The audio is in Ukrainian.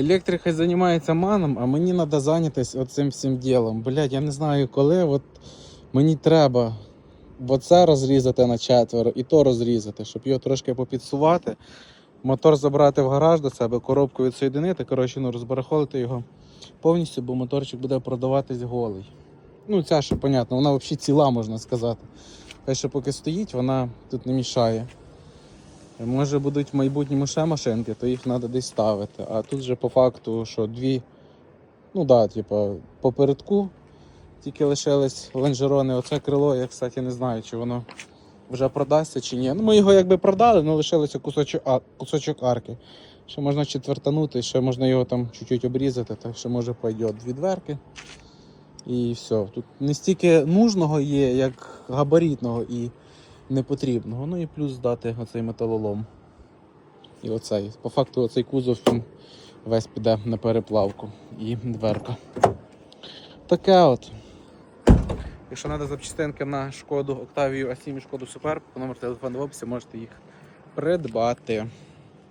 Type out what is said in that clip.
Електрик хай займається маном, а мені треба зайнятися оцим всім ділом. Блядь, я не знаю коли, от мені треба бо це розрізати на четверо і то розрізати, щоб його трошки попідсувати. Мотор забрати в гараж до себе, коробку відсоєдинити, коротше, ну розбарахолити його повністю, бо моторчик буде продаватись голий. Ну, ця ще, понятно, вона взагалі ціла, можна сказати. Хай ще поки стоїть, вона тут не мішає. Може будуть в майбутньому ще машинки, то їх треба десь ставити. А тут же по факту, що дві, ну да, типу, попередку тільки лишились лонжерони. Оце крило, я, кстати, не знаю, чи воно вже продасться чи ні. Ну, ми його якби продали, але лишилося кусочок, а, кусочок арки. Ще можна четвертанути, ще можна його там чуть-чуть обрізати, так що може пойде дві дверки. І все. Тут не стільки нужного є, як габаритного і непотрібного. Ну і плюс здати оцей металолом. І оцей. По факту оцей кузов весь піде на переплавку і дверка. Таке от. Якщо треба запчастинки на шкоду Octavia A7 і шкоду Superb, по номеру телефону в описі можете їх придбати.